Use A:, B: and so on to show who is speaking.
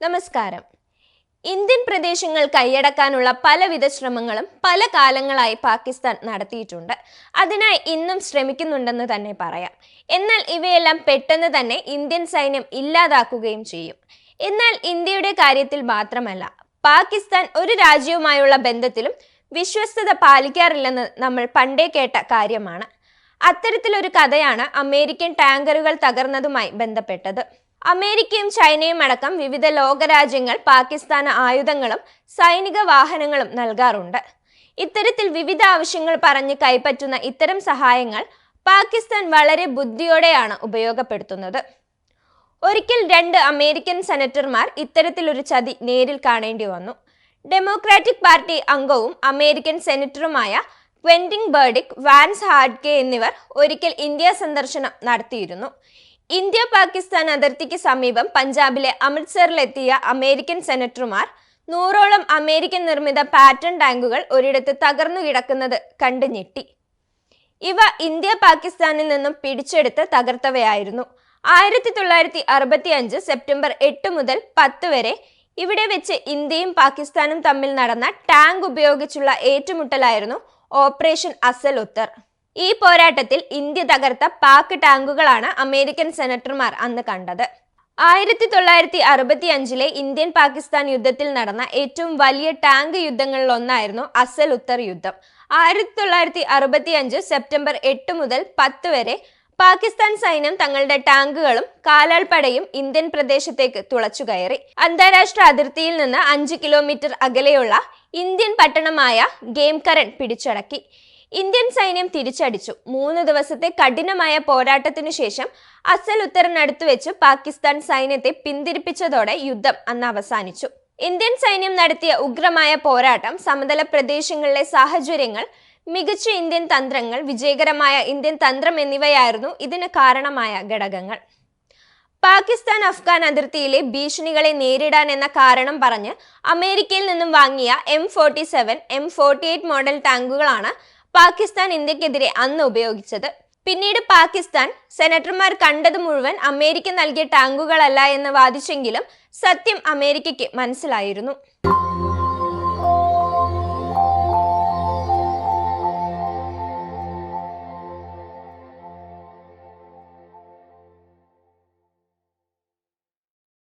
A: നമസ്കാരം. ഇന്ത്യൻ പ്രദേശങ്ങൾ കൈയടക്കാനുള്ള പലവിധ ശ്രമങ്ങളും പല കാലങ്ങളായി പാകിസ്ഥാൻ നടത്തിയിട്ടുണ്ട്. അതിനായി ഇന്നും ശ്രമിക്കുന്നുണ്ടെന്ന് തന്നെ പറയാം. എന്നാൽ ഇവയെല്ലാം പെട്ടെന്ന് തന്നെ ഇന്ത്യൻ സൈന്യം ഇല്ലാതാക്കുകയും ചെയ്യും. എന്നാൽ ഇന്ത്യയുടെ കാര്യത്തിൽ മാത്രമല്ല പാകിസ്ഥാൻ ഒരു രാജ്യവുമായുള്ള ബന്ധത്തിലും വിശ്വസ്തത പാലിക്കാറില്ലെന്ന് നമ്മൾ പണ്ടേ കേട്ട കാര്യമാണ്. അത്തരത്തിലൊരു കഥയാണ് അമേരിക്കൻ ടാങ്കറുകൾ തകർന്നതുമായി ബന്ധപ്പെട്ടത്. അമേരിക്കയും ചൈനയും അടക്കം വിവിധ ലോകരാജ്യങ്ങൾ പാകിസ്ഥാന് ആയുധങ്ങളും സൈനിക വാഹനങ്ങളും നൽകാറുണ്ട്. ഇത്തരത്തിൽ വിവിധ ആവശ്യങ്ങൾ പറഞ്ഞ് കൈപ്പറ്റുന്ന ഇത്തരം സഹായങ്ങൾ പാകിസ്ഥാൻ വളരെ ബുദ്ധിയോടെയാണ് ഉപയോഗപ്പെടുത്തുന്നത്. ഒരിക്കൽ രണ്ട് അമേരിക്കൻ സെനറ്റർമാർ ഇത്തരത്തിലൊരു ചതി നേരിൽ കാണേണ്ടി വന്നു. ഡെമോക്രാറ്റിക് പാർട്ടി അംഗവും അമേരിക്കൻ സെനറ്ററുമായ ക്വെന്റിൻ ബേർഡിക് വാൻസ് ഹാർഡ്കെ എന്നിവർ ഒരിക്കൽ ഇന്ത്യ സന്ദർശനം നടത്തിയിരുന്നു. ഇന്ത്യ പാകിസ്ഥാൻ അതിർത്തിക്ക് സമീപം പഞ്ചാബിലെ അമൃത്സറിലെത്തിയ അമേരിക്കൻ സെനറ്റർമാർ നൂറോളം അമേരിക്കൻ നിർമ്മിത പാറ്റേൺ ടാങ്കുകൾ ഒരിടത്ത് തകർന്നു കിടക്കുന്നത് കണ്ടു ഞെട്ടി. ഇവ ഇന്ത്യ പാകിസ്ഥാനിൽ നിന്നും പിടിച്ചെടുത്ത് തകർത്തവയായിരുന്നു. ആയിരത്തി തൊള്ളായിരത്തി അറുപത്തി അഞ്ച് സെപ്റ്റംബർ എട്ട് മുതൽ പത്ത് വരെ ഇവിടെ വെച്ച് ഇന്ത്യയും പാകിസ്ഥാനും തമ്മിൽ നടന്ന ടാങ്ക് ഉപയോഗിച്ചുള്ള ഏറ്റുമുട്ടലായിരുന്നു ഓപ്പറേഷൻ അസൽ ഉത്തർ. ഈ പോരാട്ടത്തിൽ ഇന്ത്യ തകർത്ത പാക് ടാങ്കുകളാണ് അമേരിക്കൻ സെനറ്റർമാർ അന്ന് കണ്ടത്. ആയിരത്തി തൊള്ളായിരത്തി അറുപത്തി അഞ്ചിലെ ഇന്ത്യൻ പാകിസ്ഥാൻ യുദ്ധത്തിൽ നടന്ന ഏറ്റവും വലിയ ടാങ്ക് യുദ്ധങ്ങളിൽ ഒന്നായിരുന്നു അസൽ ഉത്തർ യുദ്ധം. ആയിരത്തി തൊള്ളായിരത്തി അറുപത്തി അഞ്ച് സെപ്റ്റംബർ എട്ട് മുതൽ പത്ത് വരെ പാകിസ്ഥാൻ സൈന്യം തങ്ങളുടെ ടാങ്കുകളും കാലാൾപ്പടയും ഇന്ത്യൻ പ്രദേശത്തേക്ക് തുളച്ചു കയറി. അന്താരാഷ്ട്ര അതിർത്തിയിൽ നിന്ന് അഞ്ച് കിലോമീറ്റർ അകലെയുള്ള ഇന്ത്യൻ പട്ടണമായ ഗെയിംകരൺ പിടിച്ചടക്കി. ഇന്ത്യൻ സൈന്യം തിരിച്ചടിച്ചു. മൂന്ന് ദിവസത്തെ കഠിനമായ പോരാട്ടത്തിനു ശേഷം അസൽ ഉത്തരനടുത്തു വെച്ച് പാകിസ്ഥാൻ സൈന്യത്തെ പിന്തിരിപ്പിച്ചതോടെ യുദ്ധം അന്ന് അവസാനിച്ചു. ഇന്ത്യൻ സൈന്യം നടത്തിയ ഉഗ്രമായ പോരാട്ടം സമതല പ്രദേശങ്ങളിലെ സാഹചര്യങ്ങൾ മികച്ച ഇന്ത്യൻ തന്ത്രങ്ങൾ വിജയകരമായ ഇന്ത്യൻ തന്ത്രം എന്നിവയായിരുന്നു ഇതിന് കാരണമായ ഘടകങ്ങൾ. പാകിസ്ഥാൻ അഫ്ഗാൻ അതിർത്തിയിലെ ഭീഷണികളെ നേരിടാൻ എന്ന കാരണം പറഞ്ഞ് അമേരിക്കയിൽ നിന്നും വാങ്ങിയ M forty seven M forty eight model ടാങ്കുകളാണ് Pakistan ഇന്ത്യക്കെതിരെ അന്ന് ഉപയോഗിച്ചത്. പിന്നീട് പാകിസ്ഥാൻ സെനറ്റർമാർ കണ്ടത് മുഴുവൻ അമേരിക്ക നൽകിയ ടാങ്കുകളല്ല എന്ന് വാദിച്ചെങ്കിലും സത്യം അമേരിക്കയ്ക്ക് മനസ്സിലായിരുന്നു.